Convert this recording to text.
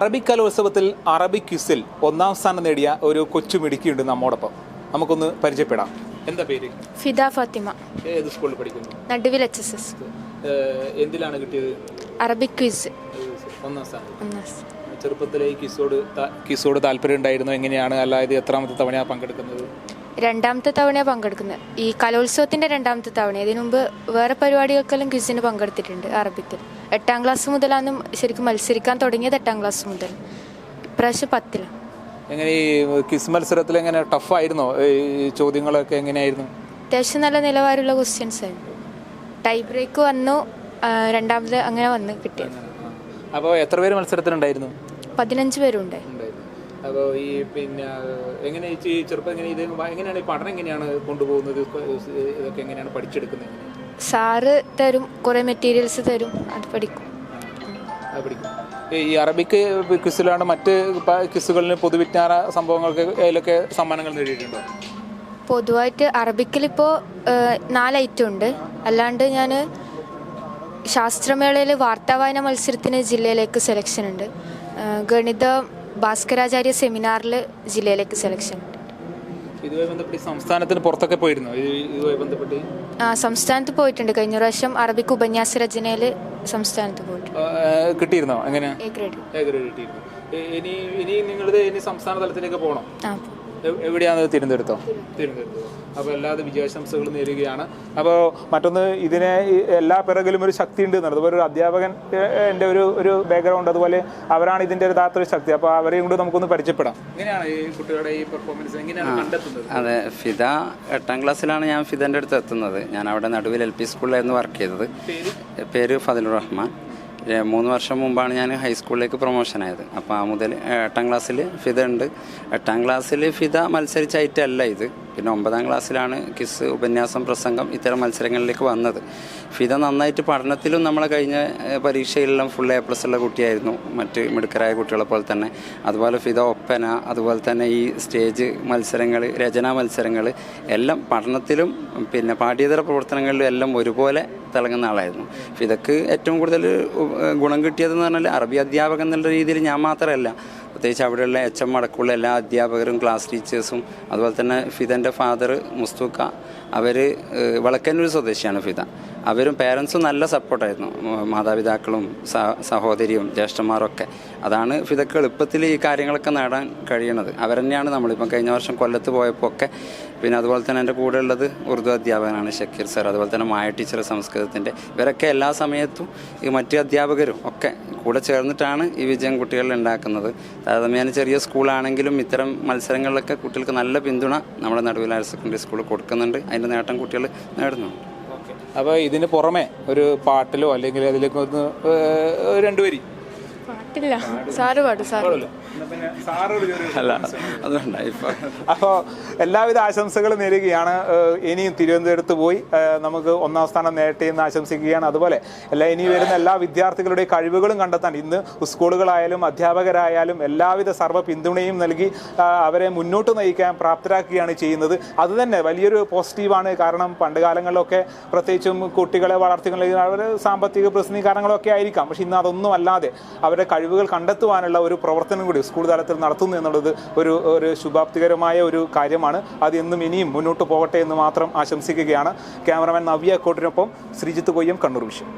Arabic കലോത്സവത്തിൽ അറബി ക്വിസിൽ ഒന്നാം സ്ഥാനം നേടിയ ഒരു കൊച്ചു മിടുക്കിയുണ്ട് നമ്മോടൊപ്പം. നമുക്കൊന്ന് പരിചയപ്പെടാം. എന്താ പേര്? ഫിദ ഫാത്തിമ. ഏത് സ്കൂളിൽ പഠിക്കുന്നു? നടുവിൽ എച്ച് എസ് എസ്. എന്തിലാണ് കിട്ടിയത്? അറബി ക്വിസ്. ഒന്നാം സ്ഥാനം. ഒന്നാം സ്ഥാനം. ചെറുപ്പത്തിലെ ഈ ക്വിസോട് കിസോട് താല്പര്യം ഉണ്ടായിരുന്നു? എങ്ങനെയാണ്? അല്ല ഇത് എത്രാമത്തെ തവണയാണ് പങ്കെടുക്കുന്നത്? രണ്ടാമത്തെ തവണയാണ് പങ്കെടുക്കുന്നത്. ഈ കലോത്സവത്തിന്റെ രണ്ടാമത്തെ തവണ. ഇതിനു മുമ്പ് വേറെ പരിപാടികൾക്കെല്ലാം ക്വിസിന് പങ്കെടുത്തിട്ടുണ്ട് അറബിക്കിൽ എട്ടാം ക്ലാസ് മുതലാണ് ശരിക്കും മത്സരിക്കാൻ തുടങ്ങിയത് എട്ടാം ക്ലാസ് മുതൽ. ഇപ്രാവശ്യം പത്തിലാണ് എങ്ങനെ ഈ ക്വിസ് മത്സരത്തിൽ എങ്ങനെ ടഫായിരുന്നോ ഈ ചോദ്യങ്ങളൊക്കെ എങ്ങനെയായിരുന്നു? അത്യാവശ്യം നല്ല നിലവാരമുള്ള ക്വസ്റ്റ്യൻസ് ആയിരുന്നു. ടൈ ബ്രേക്ക് വന്നു. രണ്ടാമത് അങ്ങനെ വന്ന് കിട്ടിയത് അപ്പോൾ എത്ര പേര് മത്സരത്തിനുണ്ടായിരുന്നു? പതിനഞ്ച് പേരുണ്ട്. ഉണ്ടായിരുന്നു അപ്പോൾ ഈ പിന്നെ എങ്ങനെ ഈ ചെറുപ്പം എങ്ങനെ ഇത് എങ്ങനെയാണ് ഈ പഠനം എങ്ങനെയാണ് കൊണ്ടുപോകുന്നത്? ഇതൊക്കെ എങ്ങനെയാണ് പഠിച്ചെടുക്കുന്നത് സാറ് തരും കുറേ മെറ്റീരിയൽസ് തരും അത് പഠിക്കും. അത് പഠിക്കും. ഈ- അറബിക്ക് ക്വിസിലാണ് മറ്റ് ക്വിസുകളിൽ പൊതുവിജ്ഞാന സംഭവങ്ങൾക്ക് അതിലൊക്കെ സമ്മാനങ്ങൾ നേടിയിട്ടുണ്ടോ? പൊതുവായിട്ട് അറബിക്കിലിപ്പോൾ നാല് ഐറ്റം ഉണ്ട്. അല്ലാണ്ട് ഞാൻ ശാസ്ത്രമേളയിൽ വാർത്താവായന മത്സരത്തിന് ജില്ലയിലേക്ക് സെലക്ഷൻ ഉണ്ട്. ഗണിത ഭാസ്കരാചാര്യ സെമിനാറിൽ ജില്ലയിലേക്ക് സെലക്ഷൻ ഉണ്ട് ഇതുമായി ബന്ധപ്പെട്ട് ഈ സംസ്ഥാനത്തിന് പുറത്തൊക്കെ പോയിരുന്നു? ഇതുമായി ബന്ധപ്പെട്ട്? ആ, സംസ്ഥാനത്ത് പോയിട്ടുണ്ട്. കഴിഞ്ഞ പ്രാവശ്യം അറബിക് ഉപന്യാസ രചനയിൽ സംസ്ഥാനത്ത് പോയിട്ടുണ്ട്. കിട്ടിയിരുന്നോ? എങ്ങനെ എ ഗ്രേഡ് ഏതൊരു കിട്ടിയിരുന്നു. ഇ- ഇനി ഇനി ഇനി സംസ്ഥാന തലത്തിലേക്ക് പോകണം. ആ എവിടെയാണ് തിരുവനന്തപുരത്തോ? തിരുവനന്തപുരത്തോ. അപ്പോൾ എല്ലാവിധ വിജയാശംസകളും നേരുകയാണ്. അപ്പോൾ മറ്റൊന്ന് ഇതിനെ എല്ലാ പിറകിലും ഒരു ശക്തി ഉണ്ട് എന്നുള്ളത്. അതുപോലെ ഒരു അധ്യാപകൻ എന്റെ ഒരു ഒരു ബാക്ക്ഗ്രൗണ്ട് അതുപോലെ അവരാണ് ഇതിന്റെ യഥാർത്ഥ താത്ര ശക്തി. അപ്പോൾ അവരെയും കൂടി നമുക്കൊന്ന് പരിചയപ്പെടാം. എങ്ങനെയാണ് ഈ കുട്ടികളുടെ ഈ പെർഫോമൻസ് എങ്ങനെയാണ് കണ്ടെത്തുന്നത്? അതെ. ഫിദ എട്ടാം ക്ലാസ്സിലാണ് ഞാൻ ഫിദന്റെ അടുത്ത് എത്തുന്നത്. ഞാൻ അവിടെ നടുവിൽ എൽ പി സ്കൂളിലായിരുന്നു വർക്ക് ചെയ്തത്. പേര്? ഫതിലുർ റഹ്മാൻ മൂന്ന് വർഷം മുമ്പാണ് ഞാൻ ഹൈസ്കൂളിലേക്ക് പ്രൊമോഷൻ ആയത്. അപ്പോൾ ആ മുതൽ എട്ടാം ക്ലാസ്സിൽ ഫിദ ഉണ്ട്. എട്ടാം ക്ലാസ്സിൽ ഫിദ മത്സരിച്ച ഐറ്റമല്ല ഇത്. പിന്നെ ഒമ്പതാം ക്ലാസ്സിലാണ് കിസ് ഉപന്യാസം പ്രസംഗം ഇത്തരം മത്സരങ്ങളിലേക്ക് വന്നത്. ഫിദ നന്നായിട്ട് പഠനത്തിലും നമ്മളെ കഴിഞ്ഞ പരീക്ഷയിലെല്ലാം ഫുൾ എ പ്ലസ് ഉള്ള കുട്ടിയായിരുന്നു. മറ്റ് മിടുക്കരായ കുട്ടികളെ പോലെ തന്നെ. അതുപോലെ ഫിദ ഒപ്പന അതുപോലെ തന്നെ ഈ സ്റ്റേജ് മത്സരങ്ങൾ രചനാ മത്സരങ്ങൾ എല്ലാം പഠനത്തിലും പിന്നെ പാഠ്യേതര പ്രവർത്തനങ്ങളിലും എല്ലാം ഒരുപോലെ തിളങ്ങുന്ന ആളായിരുന്നു. ഫിദക്ക് ഏറ്റവും കൂടുതൽ ഗുണം കിട്ടിയതെന്ന് പറഞ്ഞാൽ അറബി അധ്യാപകൻ എന്നുള്ള രീതിയിൽ ഞാൻ മാത്രമല്ല. പ്രത്യേകിച്ച് അവിടെയുള്ള എച്ച് എം അടക്കമുള്ള എല്ലാ അധ്യാപകരും ക്ലാസ് ടീച്ചേഴ്സും അതുപോലെ തന്നെ ഫിദന്റെ ഫാദർ മുസ്തൂക്ക അവർ വളക്കന്നൂർ സ്വദേശിയാണ് ഫിദ. അവരും പേരൻസും നല്ല സപ്പോർട്ടായിരുന്നു മാതാപിതാക്കളും സഹ- സഹോദരിയും ജ്യേഷ്ഠന്മാരൊക്കെ. അതാണ് ഇതൊക്കെ എളുപ്പത്തിൽ ഈ കാര്യങ്ങളൊക്കെ നേടാൻ കഴിയണത്. അവരെന്നെയാണ് നമ്മളിപ്പം കഴിഞ്ഞ വർഷം കൊല്ലത്ത് പോയപ്പോൾ ഒക്കെ പിന്നെ അതുപോലെ തന്നെ എന്റെ കൂടെ ഉള്ളത് ഉറുദു അധ്യാപകനാണ് ഷക്കീർ സർ. അതുപോലെ തന്നെ മായ ടീച്ചർ സംസ്കൃതത്തിന്റെ. ഇവരൊക്കെ എല്ലാ സമയത്തും ഈ മറ്റു അധ്യാപകരും ഒക്കെ കൂടെ ചേർന്നിട്ടാണ് ഈ വിജയം കുട്ടികളിൽ ഉണ്ടാക്കുന്നത്. താരതമ്യേന ചെറിയ സ്കൂളാണെങ്കിലും ഇത്തരം മത്സരങ്ങളിലൊക്കെ കുട്ടികൾക്ക് നല്ല പിന്തുണ നമ്മുടെ നടുവിൽ ഹയർ സെക്കൻഡറി സ്കൂൾ കൊടുക്കുന്നുണ്ട്. അതിന്റെ നേട്ടം കുട്ടികൾ നേടുന്നുണ്ട്. അപ്പോൾ ഇതിന് പുറമെ ഒരു പാട്ടിലോ അല്ലെങ്കിൽ അതിലേക്ക് ഒന്ന് രണ്ട് രണ്ടുപേരി പാട്ടില്ല. സാറ് പാടും സാറ്. അല്ല അപ്പോൾ എല്ലാവിധ ആശംസകളും നേരുകയാണ്. ഇനിയും തിരുവനന്തപുരത്ത് പോയി നമുക്ക് ഒന്നാം സ്ഥാനം നേരട്ടെ എന്ന് ആശംസിക്കുകയാണ്. അതുപോലെ എല്ലാ ഇനി വരുന്ന എല്ലാ വിദ്യാർത്ഥികളുടെ കഴിവുകളും കണ്ടെത്താൻ ഇന്ന് സ്കൂളുകളായാലും അധ്യാപകരായാലും എല്ലാവിധ സർവ പിന്തുണയും നൽകി അവരെ മുന്നോട്ട് നയിക്കാൻ പ്രാപ്തരാക്കുകയാണ് ചെയ്യുന്നത്. അതുതന്നെ വലിയൊരു പോസിറ്റീവാണ്. കാരണം പണ്ട് കാലങ്ങളിലൊക്കെ പ്രത്യേകിച്ചും കുട്ടികളെ വളർത്തിക്കൊണ്ട് അവർ സാമ്പത്തിക പ്രതിസന്ധി കാരണങ്ങളൊക്കെ ആയിരിക്കാം. പക്ഷെ ഇന്ന് അതൊന്നും അല്ലാതെ അവരുടെ കഴിവുകൾ കണ്ടെത്തുവാനുള്ള ഒരു പ്രവർത്തനം കൂടി സ്കൂൾ തലത്തിൽ നടത്തുന്നു എന്നുള്ളത് ഒരു ഒരു ശുഭാപ്തികരമായ ഒരു കാര്യമാണ്. അത് എന്നും ഇനിയും മുന്നോട്ട് പോകട്ടെ എന്ന് മാത്രം ആശംസിക്കുകയാണ് ക്യാമറമാൻ നവ്യ കോട്ടിനൊപ്പം ശ്രീജിത്ത് കൊയ്യം കണ്ണൂർ വിഷയം